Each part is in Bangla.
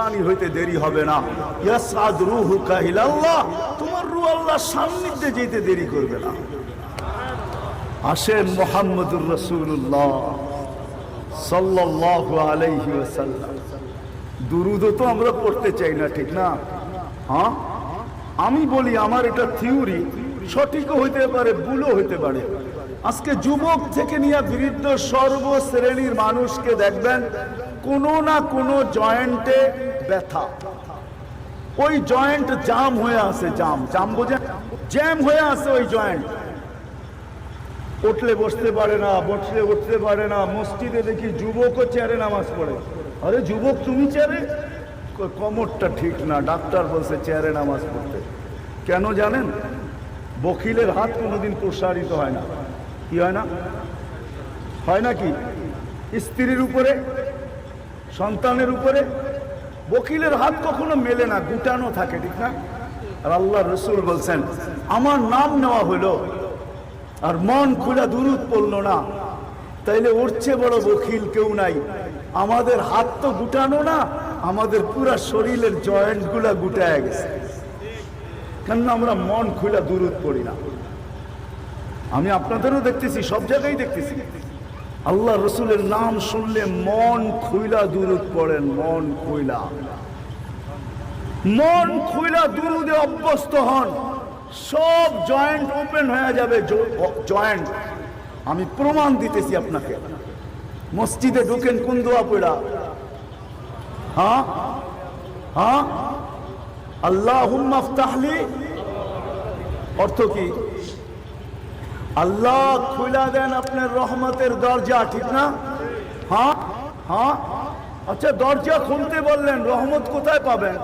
নুরানি হইতে দেরি হবে না। তোমার রু আল্লাহ সান্নিধ্যে যেতে দেরি করবে না। আসেন মোহাম্মদুর রসুল্লাহ সাল্লাল্লাহু আলাইহি তো আমরা পড়তে চাই না, ঠিক না? হ্যাঁ? আমি বলি, আমার এটা থিওরি, সঠিকও হইতে পারে, ভুলও হইতে পারে। আজকে যুবক থেকে নিয়ে বৃদ্ধ সর্বশ্রেণীর মানুষকে দেখবেন কোনো না কোনো জয়েন্টে ব্যথা। ওই জয়েন্ট জাম হয়ে আছে জাম জাম বোঝেন জ্যাম হয়ে আছে ওই জয়েন্ট উঠলে বসতে পারে না, বসলে উঠতে পারে না, মসজিদে দেখি যুবকও চেয়ারে নামাজ পড়ে। আরে যুবক, তুমি চেয়ারে? কোমরটা ঠিক না, ডাক্তার বলছে চেয়ারে নামাজ পড়তে। কেন জানেন? বকিলের হাত কোনোদিন প্রসারিত হয় না। কি হয় না? হয় না কি? স্ত্রীর উপরে সন্তানের উপরে। বকিলের হাত কখনো মেলে না, গুটানো থাকে, ঠিক না? আর আল্লাহ রসুল বলছেন, আমার নাম নেওয়া হলো আর মন খুলে দুরুদ পড়ল না। তাইলে উঠছে বড় বকিল কেউ নাই। আমাদের হাত তো গুটানো না, আমাদের পুরা শরীরের জয়েন্টগুলা গুটায় গেছে। কেন আমরা মন খুলে দুরুদ পড়ি না? আমি আপনাদেরও দেখতেছি, সব জায়গায় দেখতেছি। আল্লাহ রসুলের নাম শুনলে মন খুইলা দুরুদ পড়েন, মন খুইলা মন খুইলা দুরুদে অভ্যস্ত হন, সব জয়েন্ট ওপেন হয়ে যাবে জয়েন্ট। আমি প্রমাণ দিতেছি আপনাকে। মসজিদে ঢুকেন কোন দোয়া পড়া? হ্যাঁ? হ্যাঁ? আল্লাহ অর্থ কি? আল্লাহ খুলা দেন আপনার রহমতের দরজা, ঠিক না? হ্যাঁ? হ্যাঁ? আচ্ছা দরজা খুলতে বললেন, রহমত কোথায় পাবেন?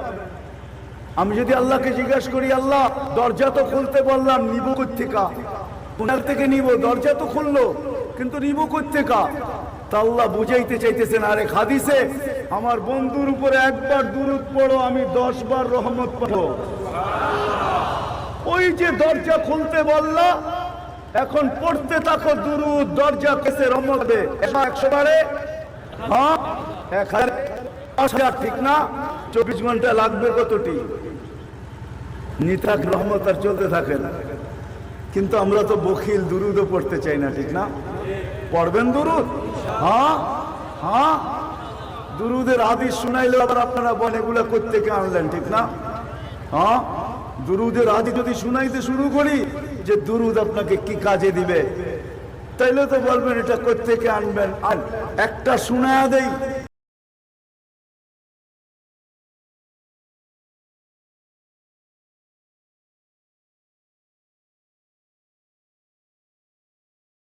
আমি যদি আল্লাহকে জিজ্ঞাসা করি, আল্লাহ, দরজা তো খুলতে বললাম, নিব কোথেকা কোনার থেকে নিব, দরজা তো খুললো, কিন্তু নিব কোথেকা তা আল্লাহ বুঝাইতে চাইতেছেন, আরে খাদিসে আমার বন্ধুর উপরে একবার দূরত পড়ো, আমি দশ বার রহমত পাবো। ওই যে দরজা খুলতে বললা এখন পড়তে থাকো, দুরুদ, দরজা কেসে হবে। একশো বারে। ঠিক না, চব্বিশ ঘণ্টা লাগবে কতটি? নিতাক রহমত আর চলতে থাকে না। কিন্তু আমরা তো বখিল দুরুদও পড়তে চাই না, ঠিক না? পড়বেন দুরুদ? হ্যাঁ হ্যাঁ। দুরুদের আদিস শুনাইলে আবার আপনারা বলেন, এগুলা কোথেকে আনলেন? ঠিক না? হ্যাঁ দুরুদের আদি যদি শুনাইতে শুরু করি যে দুরুদ আপনাকে কি কাজে দিবে? তাইলে তো বলবেন, এটা কোথেকে আনবেন? আর একটা শোনা দেই।